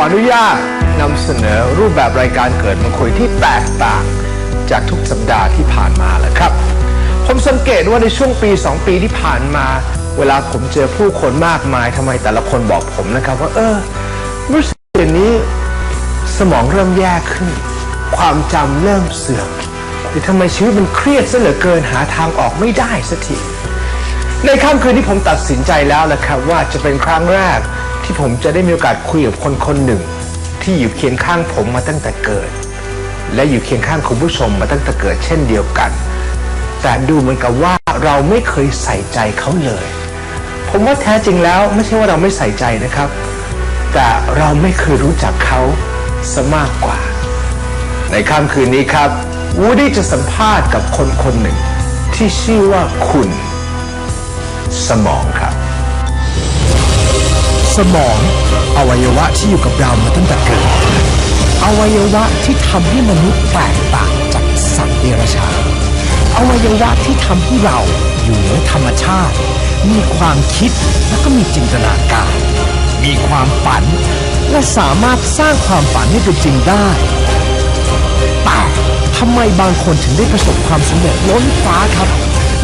ขออนุญาตนำเสนอรูปแบบรายการเกิดมาคุยที่แตกต่างจากทุกสัปดาห์ที่ผ่านมาแหละครับ ผมสังเกตว่าในช่วงปี 2 ปีที่ผ่านมา เวลาผมเจอผู้คนมากมายทำไมแต่ละคนบอกผมนะครับว่า เออรู้สึกเดี๋ยวนี้สมองเริ่มแย่ขึ้น ความจำเริ่มเสื่อมหรือทำไมชีวิตมันเครียดซะเหลือเกินหาทางออกไม่ได้สักทีในค่ำคืนที่ผมตัดสินใจแล้วนะครับว่าจะเป็นครั้งแรก ที่ผมจะได้มีโอกาสคุยกับคนคนหนึ่ง ที่อยู่เคียงข้างผมมาตั้งแต่เกิด และอยู่เคียงข้างคุณผู้ชมมาตั้งแต่เกิดเช่นเดียวกัน แต่ดูเหมือนกับว่าเราไม่เคยใส่ใจเขาเลย ผมว่าแท้จริงแล้วไม่ใช่ว่าเราไม่ใส่ใจนะครับ แต่เราไม่เคยรู้จักเขาซะมากกว่า ในค่ำคืนนี้ครับวูดี้จะสัมภาษณ์กับคนคนหนึ่ง ที่ชื่อว่าคุณ สมอง สมอง อวัยวะที่อยู่กับเรามาตั้งแต่เกิด อวัยวะที่ทำให้มนุษย์แตกต่างจากสัตว์เดรัจฉานอวัยวะที่ทำให้เราอยู่เหนือธรรมชาติ มีความคิดและก็มีจินตนาการ มีความฝัน และสามารถสร้างความฝันให้เป็นจริงได้แต่ทำไมบางคนถึงได้ประสบความสำเร็จล้นฟ้าครับ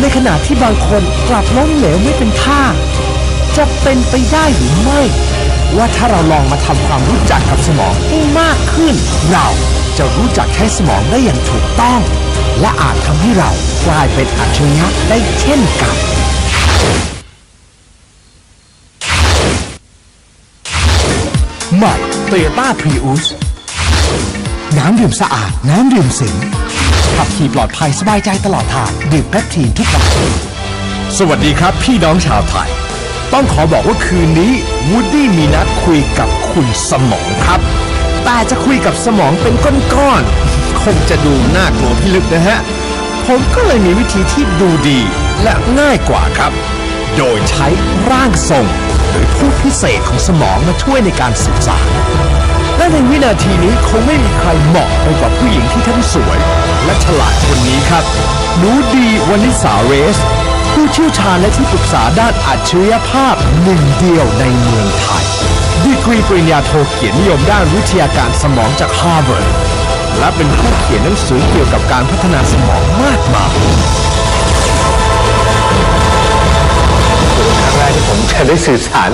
ในขณะที่บางคนกลับล้มเหลวไม่เป็นท่า จะเป็นไปได้หรือไม่ ว่าถ้าเราลองมาทำความรู้จักกับสมองให้มากขึ้น เราจะรู้จักใช้สมองได้อย่างถูกต้อง และอาจทำให้เรากลายเป็นอัจฉริยะได้เช่นกันใหม่โตโยต้าพรีอุสน้ำดื่มสะอาด น้ำดื่มสิงขับขี่ปลอดภัยสบายใจตลอดทาง ดื่มแพคทีนทุกวันสวัสดีครับพี่น้องชาวไทย ต้องขอบอกว่าคืนนี้วูดดี้มีนัดคุยกับคุณสมองครับ แต่จะคุยกับสมองเป็นก้อนๆคงจะดูน่ากลัวพิลึกนะฮะ ผมก็เลยมีวิธีที่ดูดีและง่ายกว่าครับ โดยใช้ร่างทรงหรือผู้พิเศษของสมองมาช่วยในการสื่อสารและในวินาทีนี้คงไม่มีใครเหมาะไปกว่าผู้หญิงที่ทั้งสวย และฉลาดคนนี้ครับนูดีวนิสาเรส ผู้เชี่ยวชาญและที่ปรึกษาด้านอัจฉริยภาพหนึ่งเดียวในเมืองไทย ดีกรีปริญญาโทเขียนนิยมด้านวิทยาการสมองจากฮาร์วาร์ดและเป็นผู้เขียนหนังสือเกี่ยวกับการพัฒนาสมองมากมายครั้งแรกที่ผมจะได้สื่อสาร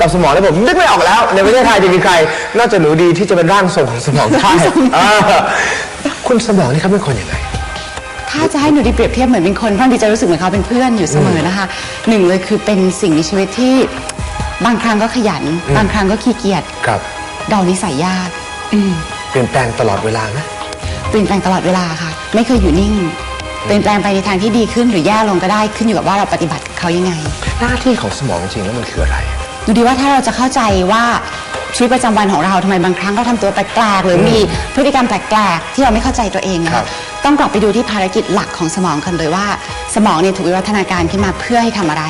กับสมองแล้วผมนึกไม่ออกแล้ว ในประเทศไทยจะมีใครนอกจากหนูดีที่จะเป็นร่างทรงของสมองได้เออคุณสมองนี่เขาเป็นคนยังไง ถ้าจะให้หนูดีเปรียบเทียบเหมือนเป็นคนพ่อดีจะรู้สึกเหมือนเขาเป็นเพื่อนอยู่เสมอนะคะหนึ่งเลยคือเป็นสิ่งมีชีวิตที่บางครั้งก็ขยัน บางครั้งก็ขี้เกียจครับเดานิสัยยากเปลี่ยนแปลงตลอดเวลาไหมเปลี่ยนแปลงตลอดเวลาค่ะ ไม่เคยอยู่นิ่งเปลี่ยนแปลงไปในทางที่ดีขึ้นหรือแย่ลงก็ได้ขึ้นอยู่กับว่าเราปฏิบัติกับเขายังไง หน้าที่ของสมองจริงๆแล้วมันคืออะไร ดูดีว่าถ้าเราจะเข้าใจว่าชีวิตประจำวันของเราทำไมบางครั้งเราทำตัวแปลกๆหรือมีพฤติกรรมแปลกๆที่เราไม่เข้าใจตัวเองนะครัคะบ ต้องกลับไปดูที่ภารกิจหลักของสมองกันเลยว่า สมองเนี่ยถูกวิวัฒนาการขึ้นมาเพื่อให้ทำอะไร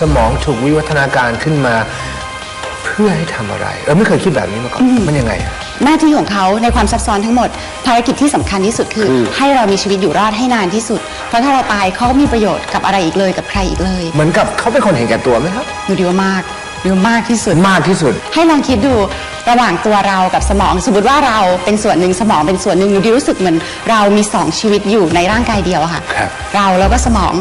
สมองถูกวิวัฒนาการขึ้นมา เพื่อให้ทำอะไร เออไม่เคยคิดแบบนี้มาก่อน มันยังไงอะ หน้าที่ของเขาในความซับซ้อนทั้งหมด ภารกิจที่สำคัญที่สุดคือ คือ ให้เรามีชีวิตอยู่รอดให้นานที่สุด เพราะถ้าเราตายเขาก็มีประโยชน์กับอะไรอีกเลยกับใครอีกเลยเหมือนกับเขาเป็นคนเห็นแก่ตัวไหมครับ ดูดีว่ามาก ดูว่ามากที่สุด มากที่สุด ให้ลองคิดดูระหว่างตัวเรากับสมองสมมติว่าเราเป็นส่วนหนึ่งสมองเป็นส่วนหนึ่งหนูดีรู้สึกเหมือนเรามีสองชีวิตอยู่ในร่างกายเดียวอะค่ะ ครับ เราแล้วก็สมอง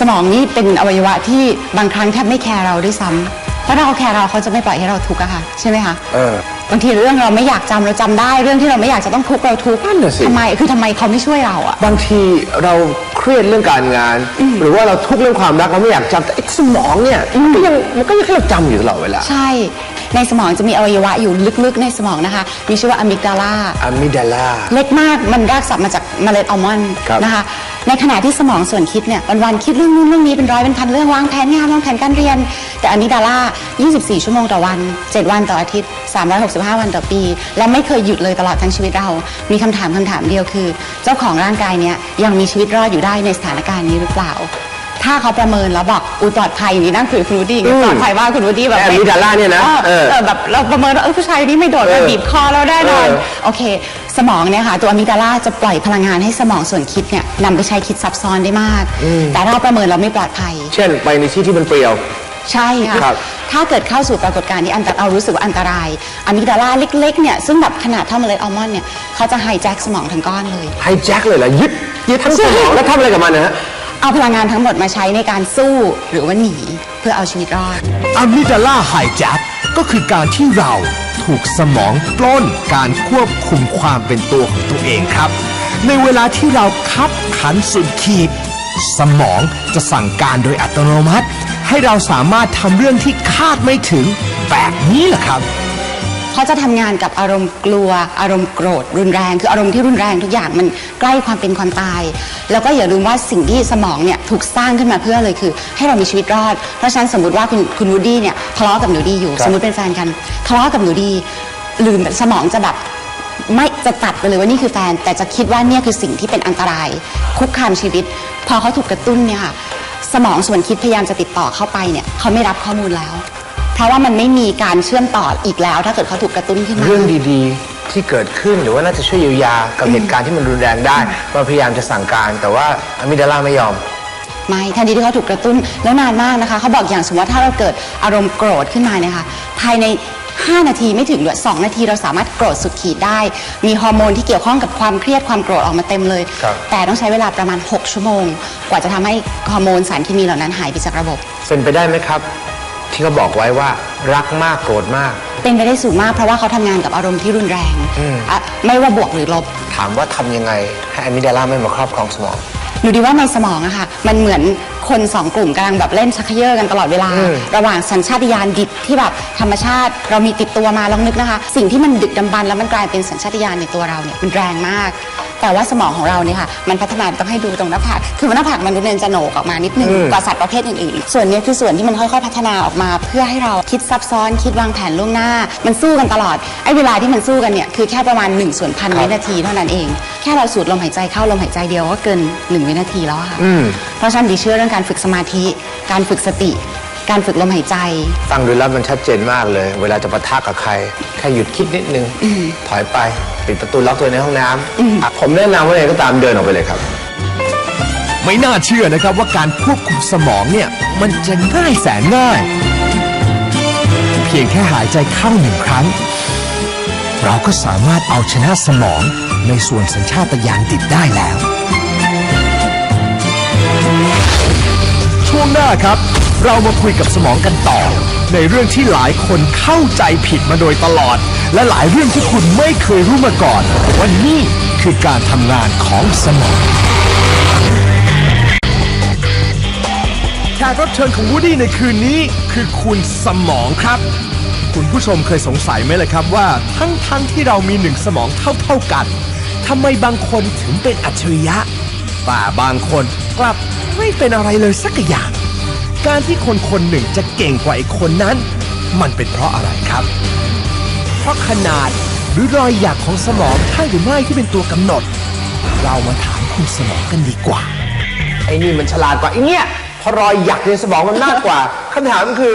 สมองนี่เป็นอวัยวะที่บางครั้งแทบไม่แคร์เราด้วยซ้ำ เพราะถ้าเขาแคร์เราเขาจะไม่ปล่อยให้เราทุกข์อะค่ะใช่ไหมคะเออบางทีเรื่องเราไม่อยากจำเราจำได้เรื่องที่เราไม่อยากจะต้องทุกข์เราทุกข์นั่นน่ะสิ ทำไมคือทำไมเขาไม่ช่วยเราอะ บางทีเราเครียดเรื่องการงาน หรือว่าเราทุกข์เรื่องความรักเราไม่อยากจำแต่ไอ้สมองเนี่ยมันก็ยังมันก็ยังให้เราจำอยู่ตลอดเวลาใช่ ในสมองจะมีอวัยวะอยู่ลึกๆในสมองนะคะ มีชื่อว่าอะมิกดาลาอะมิดาลา เล็กมากมันรากศัพท์มาจากเมล็ดอัลมอนด์ครับนะคะ ในขณะที่สมองส่วนคิดเนี่ยวันๆคิดเรื่องนู้นเรื่องนี้เป็นร้อยเป็นพันเรื่องวางแผนงานวางแผนการเรียน แต่อันนี้ดาลา24 ชั่วโมงต่อวัน 7 วันต่ออาทิตย์ 365 วันต่อปี และไม่เคยหยุดเลยตลอดทั้งชีวิตเรา มีคำถามคำถามเดียวคือ เจ้าของร่างกายเนี่ยยังมีชีวิตรอดอยู่ได้ในสถานการณ์นี้หรือเปล่า ถ้าเขาประเมินแล้วบอกอุยปลอดภัยอย่างนี้นั่งคุยกับคุณวูดดี้อย่างเงี้ยปลอดภัยว่าคุณวูดดี้แบบแต่อะมิกดาลาเนี่ยนะออเออเออแบบเราประเมินว่าเออผู้ชายคนนี้ไม่โดดเอมาอบีบคอเราได้นอนเออ โอเค สมองเนี่ยค่ะ ตัวอะมิกดาลาจะปล่อยพลังงานให้สมองส่วนคิดเนี่ยนำไปใช้คิดซับซ้อนได้มาก แต่ถ้าเราประเมินเราไม่ปลอดภัย เช่น ไปในที่ที่มันเปลี่ยว ใช่ค่ะครับถ้าเกิดเข้าสู่ปรากฏการณ์ที่อันตรเรารู้สึกว่าอันตรายอะมิกดาลาเล็กๆเนี่ยซึ่งแบบขนาดเท่าเมล็ดอัลมอนด์เนี่ยเขาจะไฮแจ็คสมองทั้งก้อนเลย ไฮแจ็คเลยเหรอยึดยึดทั้งสมองแล้วทำอะไรกับมันนะฮะ เอาพลังงานทั้งหมดมาใช้ในการสู้หรือว่าหนีเพื่อเอาชีวิตรอด อะมิดาลาไฮแจ็คก็คือการที่เราถูกสมองปล้นการควบคุมความเป็นตัวของตัวเองครับ ในเวลาที่เราคับขันสุดขีด สมองจะสั่งการโดยอัตโนมัติ ให้เราสามารถทำเรื่องที่คาดไม่ถึงแบบนี้แหละครับ เขาจะทำงานกับอารมณ์กลัว อารมณ์โกรธรุนแรง คืออารมณ์ที่รุนแรงทุกอย่างมันใกล้ความเป็นความตาย แล้วก็อย่าลืมว่าสิ่งที่สมองเนี่ยถูกสร้างขึ้นมาเพื่อเลยคือ ให้เรามีชีวิตรอด เพราะฉะนั้นสมมติว่าคุณคุณวูดดี้เนี่ยทะเลาะกับหนูดีอยู่ ครับ สมมติเป็นแฟนกันทะเลาะกับหนูดีลืมสมองจะแบบ ไม่จะตัดไปเลยว่านี่คือแฟน แต่จะคิดว่าเนี่ยคือสิ่งที่เป็นอันตราย คุกคามชีวิต พอเขาถูกกระตุ้นเนี่ยค่ะ สมองส่วนคิดพยายามจะติดต่อเข้าไปเนี่ยเขาไม่รับข้อมูลแล้ว เพราะว่ามันไม่มีการเชื่อมต่ออีกแล้ว ถ้าเกิดเขาถูกกระตุ้นขึ้นมา เรื่องดีๆ ที่เกิดขึ้นหรือว่าน่าจะช่วยเยียวยากับเหตุการณ์ที่มันรุนแรงได้มันพยายามจะสั่งการ แต่ว่าอะมิดาลาไม่ยอม ไม่ทันทีที่เขาถูกกระตุ้นแล้วนานมากนะคะ เขาบอกอย่างสมมติว่าถ้าเราเกิดอารมณ์โกรธขึ้นมาเนี่ยค่ะภายใน 5 นาทีไม่ถึงด้วย2นาทีเราสามารถโกรธสุดขีดได้ มีฮอร์โมนที่เกี่ยวข้องกับความเครียดความโกรธออกมาเต็มเลย ครับ แต่ต้องใช้เวลาประมาณ 6 ชั่วโมง กว่าจะทำให้ฮอร์โมนสารเคมีเหล่านั้นหายไปจากระบบ เป็นไปได้ไหมครับ ที่เขาบอกไว้ว่ารักมากโกรธมาก เป็นไปได้สูงมากเพราะว่าเขาทำงานกับอารมณ์ที่รุนแรงอะไม่ว่าบวกหรือลบ ถามว่าทำยังไงให้อะมิดาลาไม่มาครอบครองสมอง หนูดีว่าในสมองอะค่ะ มันเหมือน คนสองกลุ่มกำลังแบบเล่นชักเขย่อกันตลอดเวลาอืมระหว่างสัญชาตญาณดิบที่แบบธรรมชาติเรามีติดตัวมาลองนึกนะคะ สิ่งที่มันดึกดำบรรพ์แล้วมันกลายเป็นสัญชาตญาณในตัวเราเนี่ยมันแรงมาก แต่ว่าสมองของเราเนี่ยค่ะมันพัฒนาต้องให้ดูตรงหน้าผากคือหน้าผากมนุษย์เนี่ยจะโหนกออกมานิดนึงกว่าสัตว์ประเภทอื่นๆ ส่วนเนี้ยคือส่วนที่มันค่อยๆพัฒนาออกมา เพื่อให้เราคิดซับซ้อนคิดวางแผนล่วงหน้า มันสู้กันตลอดไอ้เวลาที่มันสู้กันเนี่ยคือแค่ประมาณ1ส่วนพันวินาทีเท่านั้นเอง แค่เราสูดลมหายใจเข้าลมหายใจเดียวก็เกิน1วินาทีแล้วอะค่ะเพราะฉะนั้นดิเชื่อเรื่องการฝึกสมาธิ การฝึกสติ การฝึกลมหายใจ ฟังดูแล้วมันชัดเจนมากเลย เวลาจะปะทะกับใคร แค่หยุดคิดนิดนึง ถอยไป ปิดประตูล็อกตัวในห้องน้ำอะผมแนะนำว่าไงก็ตามเดินออกไปเลยครับ ไม่น่าเชื่อนะครับว่าการควบคุมสมองเนี่ย มันจะง่ายแสนง่าย เพียงแค่หายใจเข้าหนึ่งครั้ง เราก็สามารถเอาชนะสมองในส่วนสัญชาตญาณดิบได้แล้ว วงหน้าครับ เรามาคุยกับสมองกันต่อ ในเรื่องที่หลายคนเข้าใจผิดมาโดยตลอด และหลายเรื่องที่คุณไม่เคยรู้มาก่อนว่านี่คือการทำงานของสมองแขกรับเชิญของวูดี้ในคืนนี้คือคุณสมองครับ คุณผู้ชมเคยสงสัยไหมล่ะครับว่าทั้งทั้งที่เรามีหนึ่งสมองเท่าๆกันทำไมบางคนถึงเป็นอัจฉริยะ แต่บางคนกลับไม่เป็นอะไรเลยสักอย่าง การที่คนคนหนึ่งจะเก่งกว่าอีกคนนั้น มันเป็นเพราะอะไรครับ เพราะขนาดหรือรอยหยักของสมองใช่หรือไม่ที่เป็นตัวกำหนด เรามาถามคุณสมองกันดีกว่า ไอ้นี่มันฉลาดกว่าไอ้เนี่ยเพราะรอยหยักในสมองมันมากกว่าคำถามคือ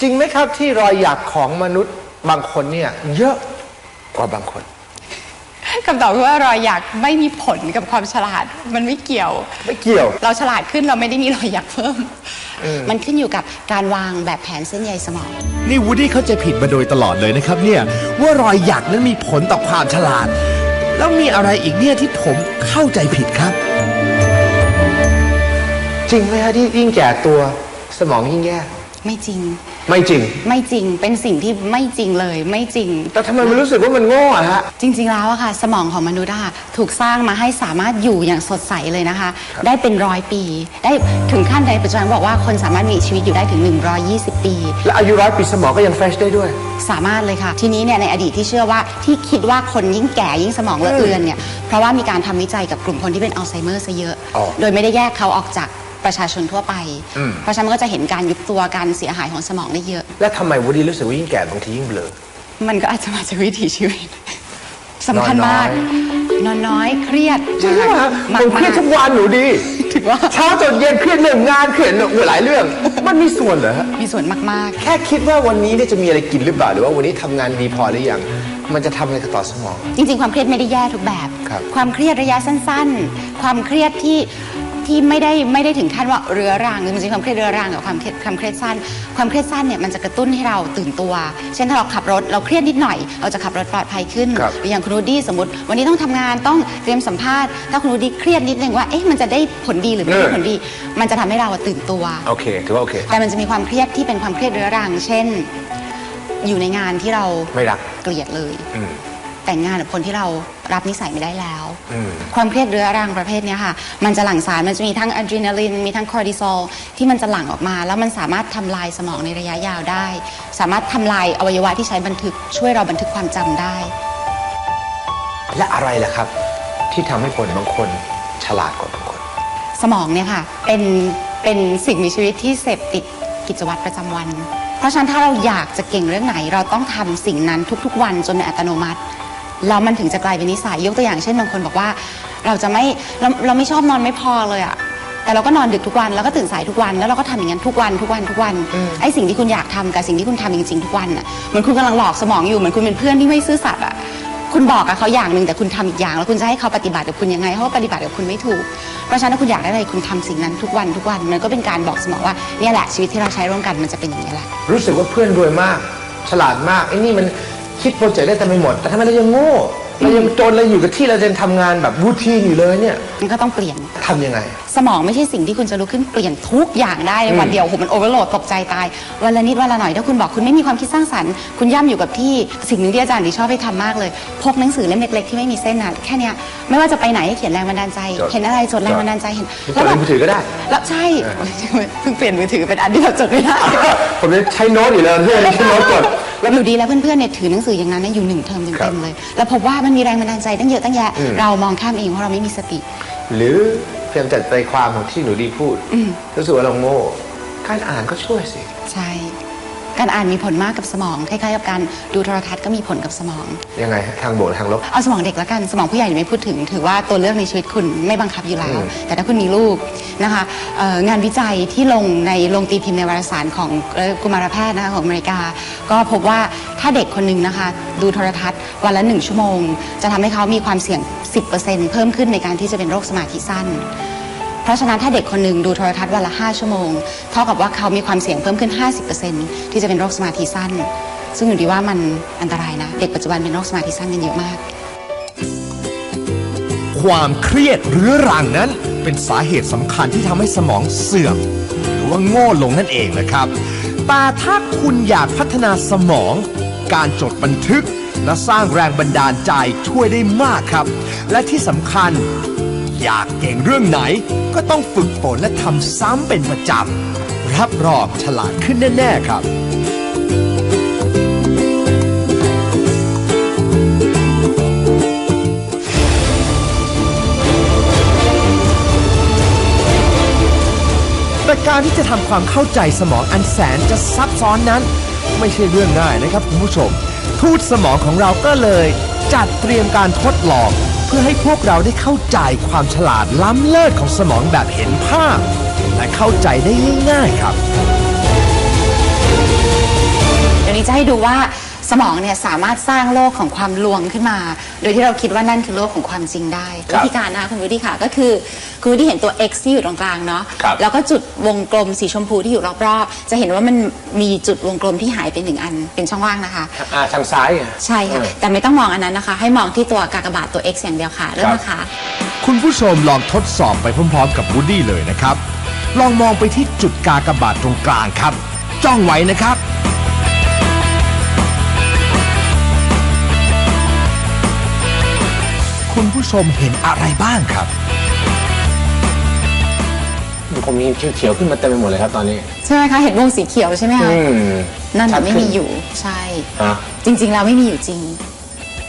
จริงไหมครับที่รอยหยักของมนุษย์บางคนเนี่ยเยอะกว่าบางคน คำตอบคือว่ารอยหยักไม่มีผลกับความฉลาด มันไม่เกี่ยว ไม่เกี่ยว เราฉลาดขึ้นเราไม่ได้มีรอยหยักเพิ่ม มันขึ้นอยู่กับการวางแบบแผนเส้นใยสมอง นี่วูดดี้เข้าใจผิดมาโดยตลอดเลยนะครับเนี่ยว่ารอยหยักนั้นมีผลต่อความฉลาด แล้วมีอะไรอีกเนี่ยที่ผมเข้าใจผิดครับ จริงไหมฮะที่ยิ่งแก่ตัวสมองยิ่งแย่ไม่จริง ไม่จริง ไม่จริงเป็นสิ่งที่ไม่จริงเลยไม่จริง แต่ทำไมมันรู้สึกว่ามันโง่อะฮะ จริง ๆ แล้วอะค่ะ สมองของมนุษย์อะค่ะถูกสร้างมาให้สามารถอยู่อย่างสดใสเลยนะคะ ได้เป็นร้อยปี ได้ถึงขั้นในปัจจุบันบอกว่าคนสามารถมีชีวิตอยู่ได้ถึง 120 ปี และอายุร้อยปีสมองก็ยังเฟรชได้ด้วย สามารถเลยค่ะ ทีนี้เนี่ยในอดีตที่เชื่อว่าที่คิดว่าคนยิ่งแก่ยิ่งสมองเลอะเลือนเนี่ยเพราะว่ามีการทำวิจัยกับกลุ่มคนที่เป็นอัลไซเมอร์ซะเยอะ อ๋อ โดยไม่ได้แยกเขาออกจาก ประชาชนทั่วไปเพราะฉะนั้นมันก็จะเห็นการยุบตัวการเสียหายของสมองได้เยอะ และทำไมวูดดี้รู้สึกว่ายิ่งแก่บางทียิ่งเบลอ มันก็อาจจะมาจากวิถีชีวิตสำคัญนอนน้อยมาก นอนน้อยเครียดจริงไหมฮะมากผมเครียดทุกวันหนูดีถือว่าเช้าจนเย็นเครียดเรื่องงานเครียดเรื่องหลายเรื่อง มันมีส่วนเหรอฮะมีส่วนมาก แค่คิดว่าวันนี้เนี่ยจะมีอะไรกินหรือเปล่า หรือว่าวันนี้ทำงานดีพอหรือยัง มันจะทำอะไรกับต่อสมองๆจริงๆ ความเครียดไม่ได้แย่ทุกแบบ ครับความเครียดระยะสั้นๆ ความเครียดที่ ที่ไม่ได้ไม่ได้ถึงขั้นว่าเรื้อรังคือมันจะมีความเครียดเรื้อรังกับความเครียดความเครียดสั้น ความเครียดสั้นเนี่ยมันจะกระตุ้นให้เราตื่นตัว เช่นถ้าเราขับรถเราเครียดนิดหน่อย เราจะขับรถปลอดภัยขึ้นครับอย่างคุณวูดดี้สมมติ วันนี้ต้องทำงานต้องเตรียมสัมภาษณ์ถ้าคุณวูดดี้เครียดนิดนึงว่าเอ๊ะมันจะได้ผลดีหรือไม่ได้ผลดี มันจะทำให้เราอะตื่นตัว โอเคถือว่าโอเค แต่มันจะมีความเครียดที่เป็นความเครียดเรื้อรัง เช่น อยู่ในงานที่เราไม่รัก เกลียดเลย อืม แต่งงานกับคนที่เรารับนิสัยไม่ได้แล้ว อืม ความเครียดเรื้อรังประเภทเนี้ยค่ะ มันจะหลั่งสาร มันจะมีทั้งอะดรีนาลิน มีทั้งคอร์ติซอลที่มันจะหลั่งออกมา แล้วมันสามารถทำลายสมองในระยะยาวได้ สามารถทำลายอวัยวะที่ใช้บันทึก ช่วยเราบันทึกความจำได้ และอะไรล่ะครับ ที่ทำให้คนบางคนฉลาดกว่าบางคน สมองเนี่ยค่ะเป็นเป็นสิ่งมีชีวิตที่เสพติดกิจวัตรประจำวัน เพราะฉะนั้นถ้าเราอยากจะเก่งเรื่องไหน เราต้องทำสิ่งนั้นทุกๆ วันจนเป็นอัตโนมัติ แล้วมันถึงจะกลายเป็นนิสัยยกตัวอย่างเช่นบางคนบอกว่า เราจะไม่เราเราไม่ชอบนอนไม่พอเลยอะแต่เราก็นอนดึกทุกวันแล้วก็ตื่นสายทุกวัน แล้วเราก็ทำอย่างนั้นทุกวันทุกวันทุกวันไอ้สิ่งที่คุณอยากทำกับสิ่งที่คุณทำจริงๆทุกวันอะเหมือนคุณกำลังหลอกสมองอยู่เหมือนคุณเป็นเพื่อนที่ไม่ซื่อสัตย์อะคุณบอกกับเขาอย่างหนึ่งแต่คุณทำอีกอย่าง แล้วคุณจะให้เขาปฏิบัติกับคุณยังไงเขาก็ปฏิบัติกับคุณไม่ถูกเพราะฉะนั้นถ้าคุณอยากได้อะไรคุณทำสิ่งนั้นทุกวันทุกวันมันก็เป็นการบอกสมองว่าเนี่ยแหละชีวิตที่เราใช้ร่วมกันมันจะเป็นอย่างนี้ยแหละ รู้สึกว่าเพื่อนรวยมาก ฉลาดมากไอ้นี่มัน คิดโปรเจกต์ได้แต่ไม่หมด แต่ทำไมเรายังโง่เรายังจนเราอยู่กับที่เราจะทำงานแบบรูทีนอยู่เลยเนี่ยมันก็ต้องเปลี่ยน ทำยังไง สมองไม่ใช่สิ่งที่คุณจะลุกขึ้นเปลี่ยนทุกอย่างได้ในวันเดียวโอ้โหมันโอเวอร์โหลดตกใจตาย วันละนิดวันละหน่อย ถ้าคุณบอกคุณไม่มีความคิดสร้างสรรค์ คุณย่ำอยู่กับที่สิ่งหนึ่งที่อาจารย์ดิชอบให้ทำมากเลย พกหนังสือเล่มเล็กๆที่ไม่มีเส้นน่ะแค่เนี้ยไม่ว่าจะไปไหนให้เขียนแรงบันดาลใจ จด เห็นอะไรจดแรงบันดาลใจเห็นจดในมือถือก็ได้ แล้วใช่เพิ่งเปลี่ยนมือถือเป็นอันที่เราจดไม่ได้ ผมจะใช้โน้ตอยู่แล้วเพื่อนใช้โน้ตกด แล้วอยู่ดีแล้วเพื่อนๆเนี่ยถือหนังสืออย่างนั้นเนี่ยอยู่หนึ่งเทอมครัเต็บมๆเลย แล้วพบว่ามันมีแรงบันดาลใจตั้งเยอะตั้งแยะเรามองข้ามเองเพราะเราไม่มีสติ หรือพยายามจัดใจความของที่หนูดีพูดรู้สึกว่าเราโง่ การอ่านก็ช่วยสิ ใช่ การอ่านมีผลมากกับสมองคล้ายๆกับการดูโทรทัศน์ก็มีผลกับสมอง ยังไงฮะทางบวกหรือทางลบ เอาสมองเด็กแล้วกันสมองผู้ใหญ่ไม่พูดถึง ถือว่าตัวเลือกในชีวิตคุณไม่บังคับอยู่แล้ว แต่ถ้าคุณมีลูกนะคะเอ่องานวิจัยที่ลงในลงตีพิมพ์ในวารสารของเอ่อกุมารแพทย์นะคะของอเมริกา ก็พบว่าถ้าเด็กคนหนึ่งนะคะ ดูโทรทัศน์วันละหนึ่งชั่วโมง จะทำให้เขามีความเสี่ยง 10%เพิ่มขึ้นในการที่จะเป็นโรคสมาธิสั้น เพราะฉะนั้นถ้าเด็กคนหนึ่งดูโทรทัศน์วันละ 5 ชั่วโมง เท่ากับว่าเขามีความเสี่ยงเพิ่มขึ้น 50%ที่จะเป็นโรคสมาธิสั้น ซึ่งอยู่ดีว่ามันอันตรายนะ เด็กปัจจุบันเป็นโรคสมาธิสั้นกันเยอะมาก ความเครียดเรื้อรังนั้นเป็นสาเหตุสำคัญที่ทำให้สมองเสื่อม หรือว่าโง่ลงนั่นเองนะครับ แต่ถ้าคุณอยากพัฒนาสมอง การจดบันทึกและสร้างแรงบันดาลใจช่วยได้มากครับ และที่สำคัญ อยากเก่งเรื่องไหน ก็ต้องฝึกฝนและทำซ้ำเป็นประจำ รับรองฉลาดขึ้นแน่ ๆ ครับแต่การที่จะทำความเข้าใจสมองอันแสนจะซับซ้อนนั้น ไม่ใช่เรื่องง่ายนะครับคุณผู้ชม ทูตสมองของเราก็เลย จัดเตรียมการทดลอง เพื่อให้พวกเราได้เข้าใจความฉลาดล้ำเลิศของสมองแบบเห็นภาพ และเข้าใจได้ง่าย ๆ ครับ เดี๋ยวนี้จะให้ดูว่า สมองเนี่ยสามารถสร้างโลกของความลวงขึ้นมา โดยที่เราคิดว่านั่นคือโลกของความจริงได้ครับวิธีการนะคะคุณวิธีค่ะก็คือคุณวิธีเห็นตัว x ที่อยู่ตรงกลางเนาะครับแล้วก็จุดวงกลมสีชมพูที่อยู่รอบๆ จะเห็นว่ามันมีจุดวงกลมที่หายไปหนึ่งอันเป็นช่องว่างนะคะ อ่าทางซ้ายอะ ใช่ค่ะเออแต่ไม่ต้องมองอันนั้นนะคะ ให้มองที่ตัวกากบาทตัว x อย่างเดียวค่ะเริ่มนะคะ คุณผู้ชมลองทดสอบไปพร้อมๆ กับวูดดี้เลยนะครับ ลองมองไปที่จุดกากบาทตรงกลางครับ จ้องไว้นะครับ คุณผู้ชมเห็นอะไรบ้างครับมันคงมีเขียวๆขึ้นมาเต็มไปหมดเลยครับตอนนี้ ใช่ไหมคะ เห็นวงสีเขียวใช่ไหมคะอืมนั่นชัน่ะดไม่ขึ้นมีอยู่ใช่ ฮะ จริงๆแล้วไม่มีอยู่จริง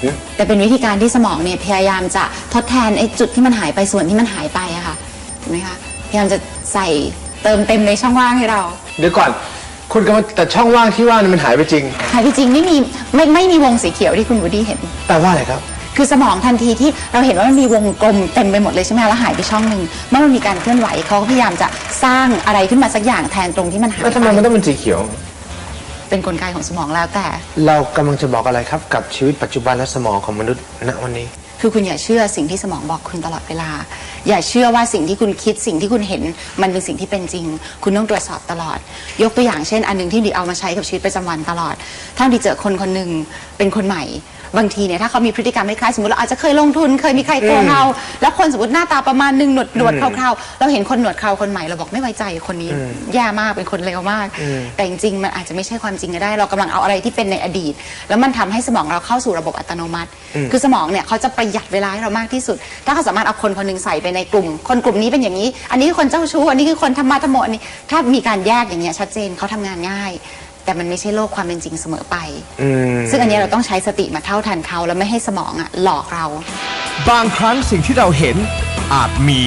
หึ แต่เป็นวิธีการที่สมองเนี่ยพยายามจะทดแทนไอ้จุดที่มันหายไปส่วนที่มันหายไปอะค่ะเห็นไหมคะพยายามจะใส่เติมเต็มในช่องว่างให้เราเดี๋ยวก่อน คุณกำลังแต่ช่องว่างที่ว่านี่มันหายไปจริงหายไปจริงไม่มีไม่ไม่มีวงสีเขียวที่คุณวูดดี้เห็นแปลว่าอะไรครับ คือสมองทันทีที่เราเห็นว่ามันมีวงกลมเต็มไปหมดเลยใช่ไหมคะแล้วหายไปช่องหนึ่งเมื่อมันมีการเคลื่อนไหวเขาก็พยายามจะสร้างอะไรขึ้นมาสักอย่างแทนตรงที่มันหายแล้วทำไมไปมันต้องเป็นสีเขียว เป็นกลไกของสมองแล้วแต่ เรากำลังจะบอกอะไรครับ กับชีวิตปัจจุบันและสมองของมนุษย์ณวันนี้ คือคุณอย่าเชื่อสิ่งที่สมองบอกคุณตลอดเวลา อย่าเชื่อว่าสิ่งที่คุณคิดสิ่งที่คุณเห็น มันเป็นสิ่งที่เป็นจริง คุณต้องตรวจสอบตลอด ยกตัวอย่างเช่น อันหนึงที่ดีเอามาใช้กับชีวิตประจำวันตลอด ถ้าดีเจอคนคนหนึ่งเป็นคนใหม่ บางทีเนี่ยถ้าเขามีพฤติกรรมคล้ายๆสมมติเราอาจจะเคยลงทุนเคยมีใครโกงเราแล้วคนสมมติหน้าตาประมาณหนึงหนวดหนวดคราวๆเราเห็นคนหนวดคราวคนใหม่เราบอกไม่ไว้ใจคนนี้แย่มากเป็นคนเลวมาก แต่จริงๆมันอาจจะไม่ใช่ความจริงก็ได้ เรากำลังเอาอะไรที่เป็นในอดีต แล้วมันทำให้สมองเราเข้าสู่ระบบอัตโนมัติ คือสมองเนี่ยเขาจะประหยัดเวลาให้เรามากที่สุด ถ้าเขาสามารถเอาคนคนหนึ่งใส่ไปในกลุ่ม คนกลุ่มนี้เป็นอย่างนี้ อันนี้คือคนเจ้าชู้อันนี้คือคนธรรมะธรรโมอันนี้ถ้ามีการแยกอย่างเงี้ยชัดเจนเขาทำงานง่าย แต่มันไม่ใช่โลกความเป็นจริงเสมอไปซึ่งอันเนี้ยเราต้องใช้สติมาเท่าทันเขาแล้วไม่ให้สมองอะหลอกเรา บางครั้งสิ่งที่เราเห็นอาจมี